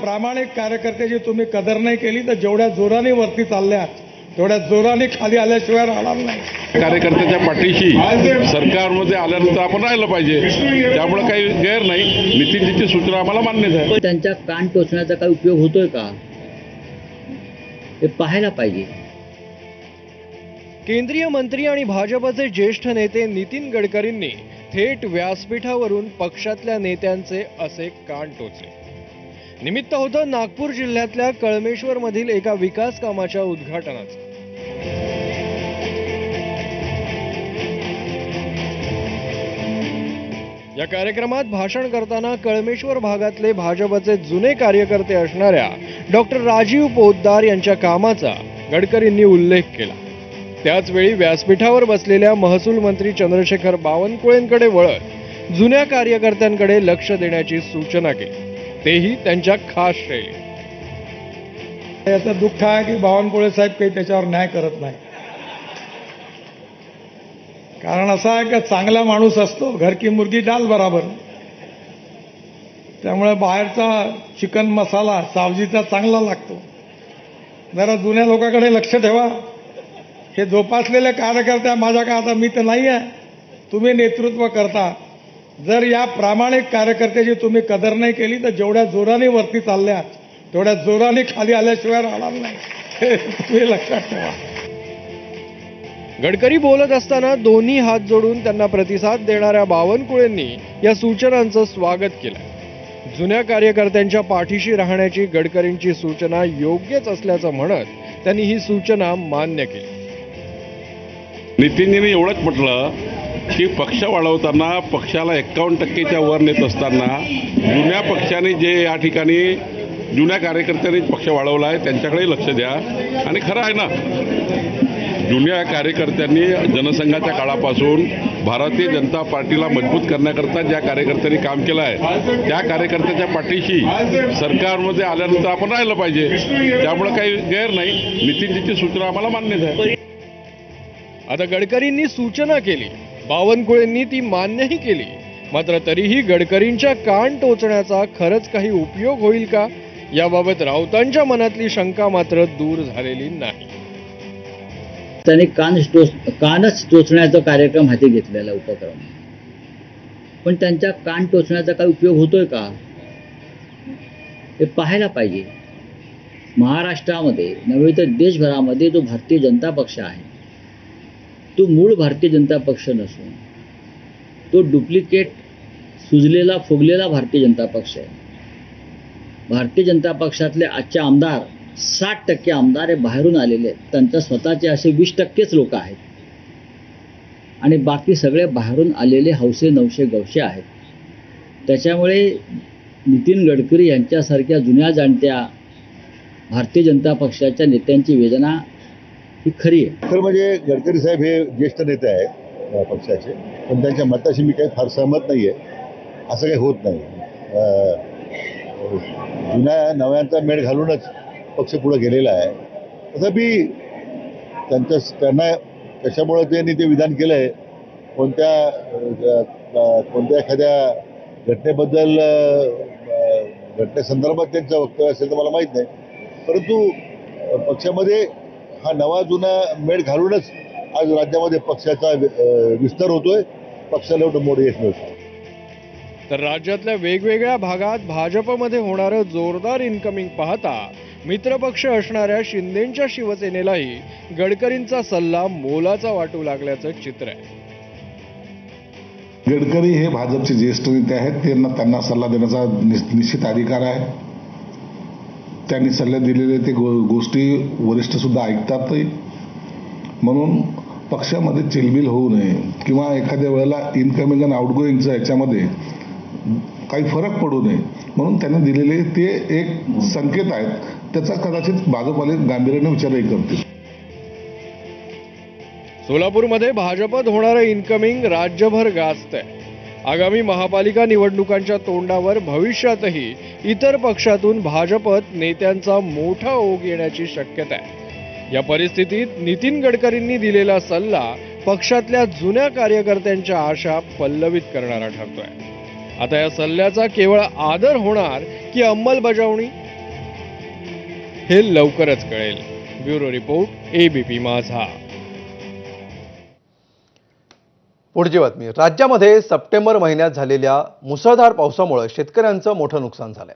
प्रामाणिक कार्यकर्त्याची तुम्ही कदर नाही केली तर जेवढ्या जोराने वरती चालल्या तेवढ्या जोराने खाली आल्याशिवाय राहणार नाही. कार्यकर्त्याच्या पाठीशी सरकारमध्ये आल्यानंतर आपण राहिलं पाहिजे. त्यामुळे काही गैर नाही. नितीनजीची सूचना आम्हाला आहे पण त्यांच्या कान टोचण्याचा काही उपयोग होतोय का? हे पाहायला पाहिजे. केंद्रीय मंत्री आणि भाजपचे ज्येष्ठ नेते नितीन गडकरींनी थेट व्यासपीठावरून पक्षातल्या नेत्यांचे असे कान टोचले. निमित्त होतं नागपूर जिल्ह्यातल्या कळमेश्वर मधील एका विकास कामाच्या उद्घाटनाचं या कार्यक्रमात भाषण करताना कळमेश्वर भागातले भाजपचे जुने कार्यकर्ते असणाऱ्या डॉक्टर राजीव पोद्दार यांच्या कामाचा गडकरींनी उल्लेख केला. त्याचवेळी व्यासपीठावर बसलेल्या महसूल मंत्री चंद्रशेखर बावनकुळेंकडे वळत जुन्या कार्यकर्त्यांकडे लक्ष देण्याची सूचना केली. तेही त्यांच्या खास शैलीत याचं दुःख आहे की बावनकुळे साहेब काही त्याच्यावर न्याय करत नाही. कारण असं आहे का चांगला माणूस असतो घर की मुर्गी डाल बराबर. त्यामुळे बाहेरचा चिकन मसाला सावजीचा चांगला लागतो. जरा जुन्या लोकांकडे लक्ष ठेवा. हे जोपासलेले कार्यकर्ते माझ्या का आता मी तर नाही आहे तुम्ही नेतृत्व करता. जर या प्रामाणिक कार्यकर्त्याची तुम्ही कदर नाही केली तर जेवढ्या जोराने वरती चालल्या तेवढ्या जोराने खाली आल्याशिवाय राहणार नाही. हे तुम्ही लक्षात ठेवा. गडकरी बोलत असताना दोन्ही हात जोडून त्यांना प्रतिसाद देणाऱ्या बावनकुळेंनी या सूचनांचं स्वागत केलं. जुन्या कार्यकर्त्यांच्या पाठीशी राहण्याची गडकरींची सूचना योग्यच असल्याचं म्हणत त्यांनी ही सूचना मान्य केली. नितीनजीने एवढंच म्हटलं की पक्ष वाढवताना पक्षाला एक्कावन्न टक्केच्या वर नेत असताना जुन्या पक्षाने जे या ठिकाणी जुन्या कार्यकर्त्यांनी पक्ष वाढवला आहे त्यांच्याकडे लक्ष द्या. आणि खरं आहे ना जुन्या कार्यकर्त्यांनी जनसंघाच्या काळापासून भारतीय जनता पार्टीला मजबूत करण्याकरता ज्या कार्यकर्त्यांनी काम केलं आहे त्या कार्यकर्त्याच्या पाठीशी सरकारमध्ये आल्यानंतर आपण राहिलं पाहिजे. त्यामुळे काही गैर नाही. नितीनजीची सूचना आम्हाला मान्यच आहे. आता गडकरींनी सूचना केली. बावनकुळेंनी ती मान्यही केली. मात्र तरीही गडकरींच्या कान टोचण्याचा खरंच काही उपयोग होईल का? याबाबत राऊतांच्या मनातली शंका मात्र दूर झालेली नाही. त्यांनी कान टोच कानच टोचण्याचा कार्यक्रम हाती घेतलेला उपक्रम. पण त्यांच्या कान टोचण्याचा काही उपयोग होतोय का? हे पाहायला पाहिजे. महाराष्ट्रामध्ये नव्हे तर देशभरामध्ये जो भारतीय जनता पक्ष आहे. तो मूळ भारतीय जनता पक्ष नसून तो डुप्लिकेट सुजलेला फुगलेला भारतीय जनता पक्ष आहे. भारतीय जनता पक्षातले आजचे आमदार साठ टक्के आमदार हे बाहेरून आलेले आहेत. त्यांच्या स्वतःचे असे वीस टक्केच लोक आहेत. आणि बाकी सगळे बाहेरून आलेले हौसे नवशे गवशे आहेत. त्याच्यामुळे नितीन गडकरी यांच्यासारख्या जुन्या जाणत्या भारतीय जनता पक्षाच्या नेत्यांची वेदना ही खरी आहे. खरं म्हणजे गडकरी साहेब हे ज्येष्ठ नेते आहेत पक्षाचे. पण त्यांच्या मताशी मी काही फार सहमत नाही आहे. असं काही होत नाही. जुन्या नव्यांचा मेळ घालूनच पक्ष पुढे गेलेला आहे. तथापि त्यांच्या त्यांना कशामुळे त्यांनी ते विधान केलं आहे कोणत्या कोणत्या एखाद्या घटनेबद्दल घटनेसंदर्भात त्यांचं वक्तव्य असेल तर मला माहीत नाही. परंतु पक्षामध्ये हा नवा जुना मेळ घालूनच आज राज्यामध्ये पक्षाचा विस्तार होतोय. पक्षाला एवढं मोठं यश मिळतं. तर राज्यातल्या वेगवेगळ्या भागात भाजपमध्ये होणारं जोरदार इन्कमिंग पाहता मित्रपक्ष असणाऱ्या शिंदेच्या शिवसेनेलाही गडकरींचा सल्ला मोलाचा वाटू लागल्याचं चित्र आहे. गडकरी हे भाजपचे ज्येष्ठ नेते आहेत त्यांना त्यांना सल्ला देण्याचा निश्चित अधिकार आहे. त्यांनी सल्ले दिलेले ते गो गोष्टी वरिष्ठसुद्धा ऐकतातही. म्हणून पक्षामध्ये चिलबिल होऊ नये किंवा एखाद्या वेळेला इनकमिंग आणि आउटगोईंगचं याच्यामध्ये काही फरक पडू नये. म्हणून त्यांनी दिलेले ते एक संकेत आहेत. त्याचा कदाचित भाजपवाले गांभीर्याने विचारही करतील. सोलापूरमध्ये भाजपत होणारं इन्कमिंग राज्यभर गाजतंय. आगामी महापालिका निवडणुकांच्या तोंडावर भविष्यातही इतर पक्षातून भाजपत नेत्यांचा मोठा ओघ येण्याची शक्यता आहे. या परिस्थितीत नितीन गडकरींनी दिलेला सल्ला पक्षातल्या जुन्या कार्यकर्त्यांच्या आशा पल्लवित करणारा ठरतोय. आता या सल्ल्याचा केवळ आदर होणार की अंमलबजावणी? हे लवकरच कळेल. ब्युरो रिपोर्ट एबीपी माझा. पुढची बातमी. राज्यामध्ये सप्टेंबर महिन्यात झालेल्या मुसळधार पावसामुळे शेतकऱ्यांचं मोठं नुकसान झालंय.